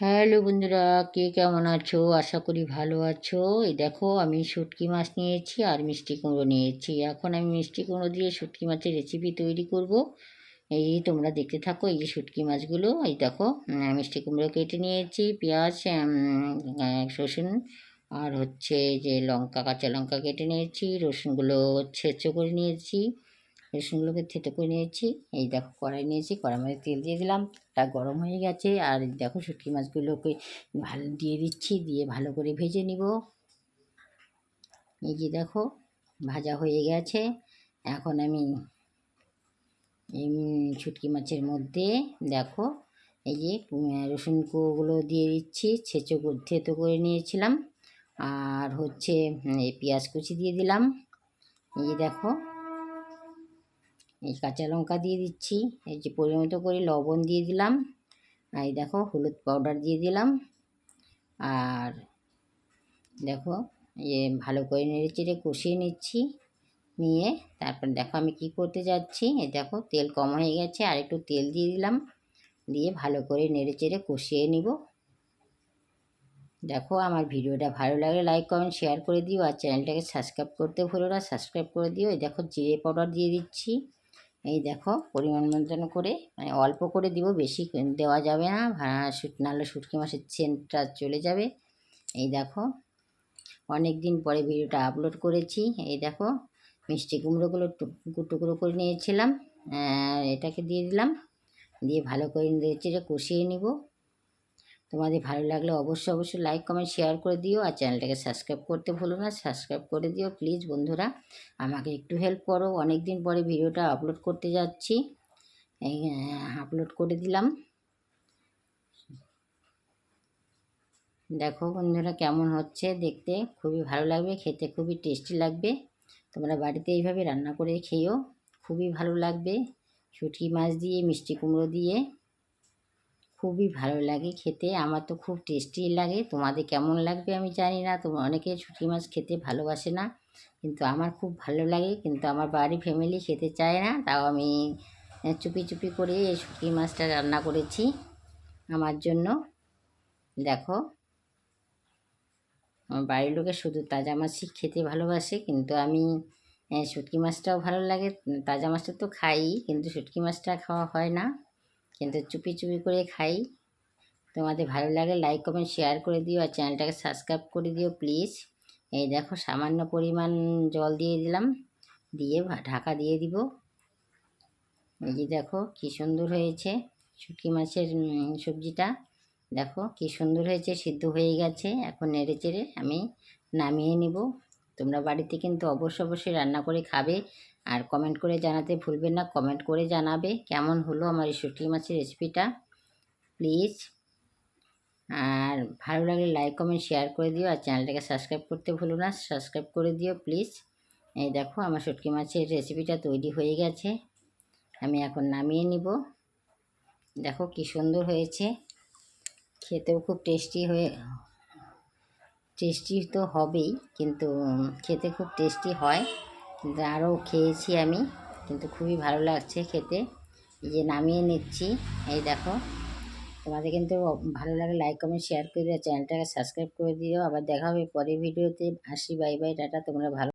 Hello বন্ধুরা, কে কেমন আছো? আশা করি ভালো আছো। এই দেখো, আমি শুটকি মাছ নিয়েছি আর মিষ্টি কুমড়ো নিয়েছি। এখন আমি মিষ্টি কুমড়ো দিয়ে শুটকি মাছের রেসিপি তৈরি করব। এই তোমরা দেখতে থাকো এই যে শুটকি মাছগুলো। এই দেখো মিষ্টি কুমড়ো কেটে নিয়েছি, পেঁয়াজ রসুন আর হচ্ছে যে লঙ্কা, কাঁচা লঙ্কা কেটে নিয়েছি, রসুনগুলো ছেঁচো করে নিয়েছি। রসুনগুলোকে থেতো করে নিয়েছি। এই দেখো কড়াই নিয়েছি কড়াই মধ্যে তেল দিয়ে দিলাম। তা গরম হয়ে গেছে আর দেখো শুটকি মাছগুলোকে ভালো দিয়ে দিচ্ছি, দিয়ে ভালো করে ভেজে নিব। এই যে দেখো ভাজা হয়ে গেছে। এখন আমি এই শুটকি মাছের মধ্যে দেখো এই যে রসুন কোগুলো দিয়ে দিচ্ছি, ছেঁচো থেতো করে নিয়েছিলাম। আর হচ্ছে এই পেঁয়াজ কুচি দিয়ে দিলাম। এই দেখো এই কাঁচা লঙ্কা দিয়ে দিচ্ছি। এই যে পরিমিত করে লবণ দিয়ে দিলাম। আর এই দেখো, হলুদ পাউডার দিয়ে দিলাম। আর দেখো এ ভালো করে নেড়ে চেড়ে কষিয়ে নিচ্ছি নিয়ে। তারপর দেখো আমি কি করতে যাচ্ছি। এই দেখো, তেল কম হয়ে গেছে, আর একটু তেল দিয়ে দিলাম। দিয়ে ভালো করে নেড়ে চেড়ে কষিয়ে নিব। দেখো, আমার ভিডিওটা ভালো লাগলে লাইক কমেন্ট শেয়ার করে দিও। আর চ্যানেলটাকে সাবস্ক্রাইব করতে ভুলো না সাবস্ক্রাইব করে দিও। এই দেখো, জিরে পাউডার দিয়ে দিচ্ছি। এই দেখো পরিমাণ মতন করে মানে অল্প করে দিব, বেশি দেওয়া যাবে না। নাহলে শুটকি মাছের চেনটা চলে যাবে। এই দেখো অনেক দিন পরে ভিডিওটা আপলোড করেছি। এই দেখো, মিষ্টি কুমড়োগুলো টুকরো টুকরো করে নিয়েছিলাম। এটাকে দিয়ে দিলাম। দিয়ে ভালো করে নেড়ে কষিয়ে নিব। তোমাদের ভালো লাগলে অবশ্যই অবশ্যই লাইক কমেন্ট শেয়ার করে দিও আর চ্যানেলটাকে সাবস্ক্রাইব করতে ভুলো না। সাবস্ক্রাইব করে দিও প্লিজ বন্ধুরা। আমাকে একটু হেল্প করো। অনেক দিন পরে ভিডিওটা আপলোড করতে যাচ্ছি। আপলোড করে দিলাম। দেখো বন্ধুরা কেমন হচ্ছে দেখতে। খুবই ভালো লাগবে, খেতে খুবই টেস্টি লাগবে। তোমরা বাড়িতে এইভাবে রান্না করে খেয়েও খুবই ভালো লাগবে। শুটকি মাছ দিয়ে, মিষ্টি কুমড়ো দিয়ে। খুবই ভালো লাগে খেতে। আমার তো খুব টেস্টি লাগে। তোমাদের কেমন লাগবে আমি জানি না। তোমরা অনেকে শুটকি মাছ খেতে ভালোবাসে না। কিন্তু আমার খুব ভালো লাগে। কিন্তু আমার বাড়ি ফ্যামিলি খেতে চায় না। তাও আমি চুপি চুপি করে এই শুটকি মাছটা রান্না করেছি আমার জন্য। দেখো। আমার বাড়ির লোকে শুধু তাজা মাছই খেতে ভালোবাসে। কিন্তু আমি শুটকি মাছটাও ভালো লাগে। তাজা মাছটা তো খাই কিন্তু শুটকি মাছটা খাওয়া হয় না। কিন্তু চুপি চুপি করে খাই। তোমাদের ভালো লাগে লাইক কমেন্ট শেয়ার করে দিও আর চ্যানেলটাকে সাবস্ক্রাইব করে দিও প্লিজ এই দেখো সামান্য পরিমাণ জল দিয়ে দিলাম, দিয়ে ঢাকা দিয়ে দিব। এই যে দেখো কি সুন্দর হয়েছে শুটকি মাছের সবজিটা। দেখো কি সুন্দর হয়েছে, সিদ্ধ হয়ে গেছে। এখন নেড়ে চেড়ে আমি নামিয়ে নিব। তোমরা বাড়িতে কিন্তু অবশ্যই অবশ্যই রান্না করে খাবে। আর কমেন্ট করে জানাতে ভুলবেন না। কমেন্ট করে জানাবে কেমন হলো আমার এই শুটকি মাছের রেসিপিটা প্লিজ আর ভালো লাগলে লাইক কমেন্ট শেয়ার করে দিও। আর চ্যানেলটাকে সাবস্ক্রাইব করতে ভুলো না। সাবস্ক্রাইব করে দিও প্লিজ এই দেখো আমার শুটকি মাছের রেসিপিটা তৈরি হয়ে গেছে। আমি এখন নামিয়ে নিব। দেখো কি সুন্দর হয়েছে। খেতেও খুব টেস্টি হয়ে টেস্টি তো হবেই, কিন্তু খেতে খুব টেস্টি হয়। আরও খেয়েছি আমি, কিন্তু খুবই ভালো লাগছে খেতে। এই যে নামিয়ে নিচ্ছি, এই দেখো। তোমাদের কিন্তু ভালো লাগে লাইক কমেন্ট শেয়ার করে দিও চ্যানেলটাকে সাবস্ক্রাইব করে দিও। আবার দেখা হবে পরের ভিডিওতে। আসি বাই বাই টাটা, তোমরা ভালো